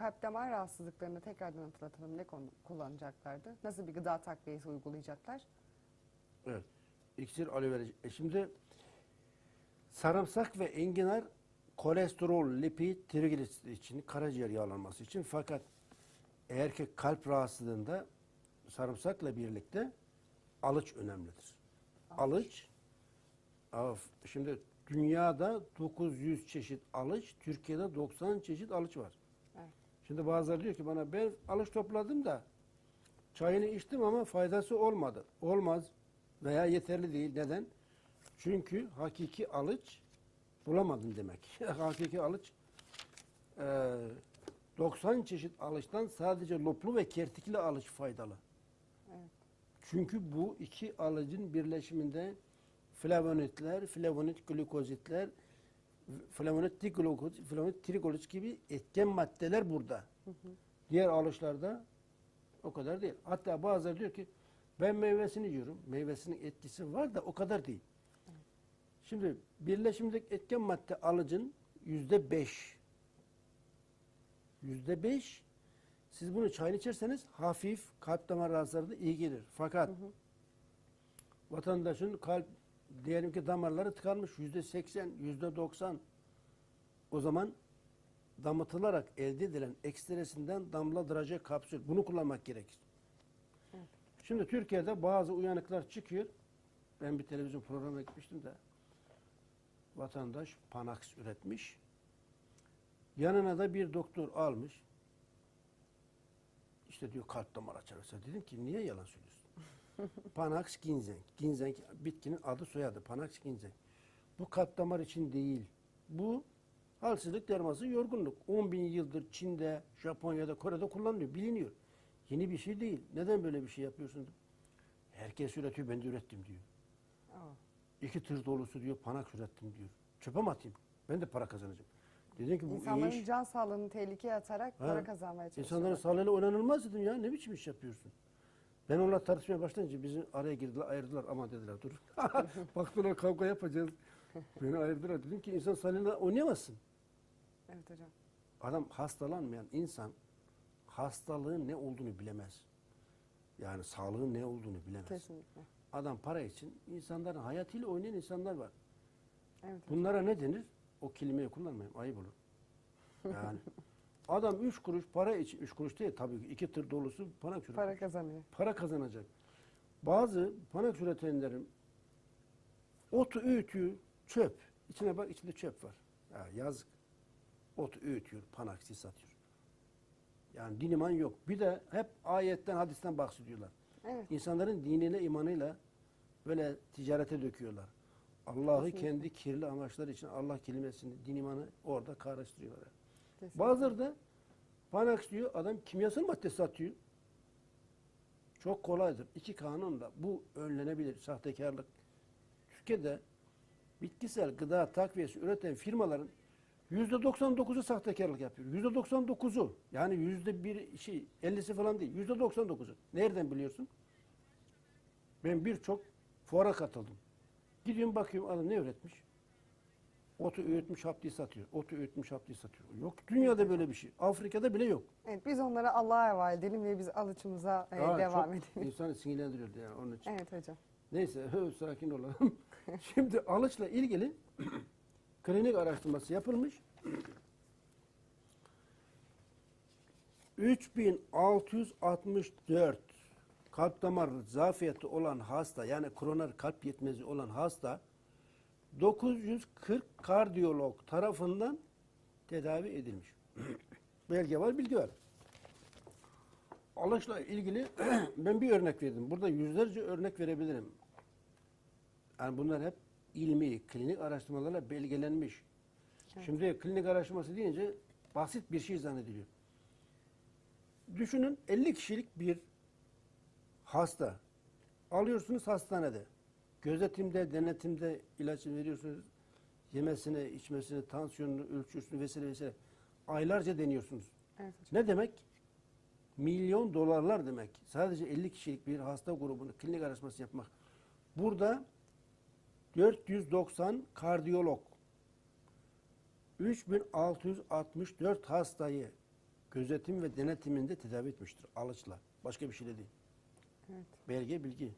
kalp damar rahatsızlıklarını tekrardan hatırlatalım. Ne konu- kullanacaklardı? Nasıl bir gıda takviyesi uygulayacaklar? Evet. İksir aloe vera. E şimdi sarımsak ve enginar kolesterol, lipid, trigliserit için, karaciğer yağlanması için fakat eğer ki kalp rahatsızlığında sarımsakla birlikte alıç önemlidir. Alıç, af- şimdi dünyada 900 çeşit alıç, Türkiye'de 90 çeşit alıç var. Evet. Şimdi bazıları diyor ki bana ben alıç topladım da çayını içtim ama faydası olmadı. Olmaz veya yeterli değil. Neden? Çünkü hakiki alıç bulamadın demek. hakiki alıç e, 90 çeşit alıçtan sadece loplu ve kertikli alıç faydalı. Evet. Çünkü bu iki alıcın birleşiminde flavonitler, flavonit glukozitler, flavonit diglukozit, flavonit trikolit gibi etken maddeler burada. Diğer alışlarda o kadar değil. Hatta bazıları diyor ki ben meyvesini yiyorum. Meyvesinin etkisi var da o kadar değil. Şimdi birleşimdeki etken madde alıcın yüzde beş. Yüzde beş siz bunu çayını içerseniz hafif kalp damar rahatsızlığı iyi gelir. Fakat vatandaşın kalp diyelim ki damarları tıkanmış yüzde seksen, yüzde doksan. O zaman damıtılarak elde edilen ekstresinden damladıracak kapsül. Bunu kullanmak gerekir. Şimdi Türkiye'de bazı uyanıklar çıkıyor. Ben bir televizyon programına gitmiştim de vatandaş Panax üretmiş. Yanına da bir doktor almış. İşte diyor kalp damar açarsa. Dedim ki niye yalan söylüyorsun? Panax ginseng. Ginseng bitkinin adı soyadı. Panax ginseng. Bu kalp damar için değil. Bu halsizlik derması yorgunluk. 10 bin yıldır Çin'de, Japonya'da, Kore'de kullanılıyor. Biliniyor. Yeni bir şey değil. Neden böyle bir şey yapıyorsun? Herkes üretiyor ben de ürettim diyor. Aa, İki tır dolusu diyor Panax ürettim diyor. Çöpe mi atayım? Ben de para kazanacağım. Dedim ki bu İnsanların iş can sağlığını tehlikeye atarak Ha, para kazanmaya çalışıyorlar. insanların sağlığıyla oynanılmaz dedim ya. Ne biçim iş yapıyorsun? Ben onunla tartışmaya başlayınca bizi araya girdiler, ayırdılar. Ama dediler dur. Baktılar kavga yapacağız. Beni ayırdılar. Dedim ki insan sağlığıyla oynayamazsın. Evet hocam. Adam hastalanmayan insan hastalığın ne olduğunu bilemez. Yani sağlığın ne olduğunu bilemez. Kesinlikle. Adam para için insanların hayatıyla oynayan insanlar var. Evet. Bunlara ne denir? O kelimeyi kullanmayayım. Ayıp olur. Yani adam üç kuruş para için, üç kuruş değil tabii ki iki tır dolusu para üretmiş. Para kazanıyor. Para kazanacak. Bazı panak üretenlerin otu öğütüyor, çöp. İçine bak içinde çöp var. Ya yazık. Otu öğütüyor, panaksi satıyor. Yani din iman yok. Bir de hep ayetten, hadisten bahsediyorlar. Evet. İnsanların dinine, imanıyla böyle ticarete döküyorlar. Allah'ı kendi kirli amaçlar için Allah kelimesini, din imanı orada karıştırıyorlar. Kesinlikle. Bazıları da Panax diyor, adam kimyasal madde satıyor. Çok kolaydır. İki kanunla bu önlenebilir. Sahtekarlık. Türkiye'de bitkisel gıda takviyesi üreten firmaların yüzde 99'u sahtekarlık yapıyor. Yüzde 99'u. Yani yüzde bir şey, 50'si falan değil. Yüzde 99'u. Nereden biliyorsun? Ben birçok fuara katıldım. Gidiyorum bakıyorum adam ne üretmiş? Otu öğütmüş haptiyi satıyor. Otu öğütmüş haptiyi satıyor. Yok dünyada böyle bir şey. Afrika'da bile yok. Evet biz onlara Allah'a havale edelim ve biz alıçımıza e, Aa, devam çok edelim. insanı sinirlendiriyordu yani onun için. Evet hocam. Neyse hı, sakin olalım. Şimdi alıçla ilgili klinik araştırması yapılmış. 3664 kalp damar zafiyeti olan hasta yani koroner kalp yetmezi olan hasta 940 kardiyolog tarafından tedavi edilmiş. Belge var, bilgi var. Alışla ilgili ben bir örnek verdim. Burada yüzlerce örnek verebilirim. Yani bunlar hep ilmi, klinik araştırmalarla belgelenmiş. Şimdi klinik araştırması deyince basit bir şey zannediliyor. Düşünün 50 kişilik bir hasta. Alıyorsunuz hastanede. Gözetimde, denetimde ilacı veriyorsunuz. Yemesine, içmesine, tansiyonunu ölçüyorsunuz vesaire vesaire. Aylarca deniyorsunuz. Evet hocam. Ne demek? Milyon dolarlar demek. Sadece 50 kişilik bir hasta grubunu klinik araştırması yapmak. Burada 490 kardiyolog, 3664 hastayı gözetim ve denetiminde tedavi etmiştir. Alıçla. Başka bir şeyle değil. Evet. Belge bilgi.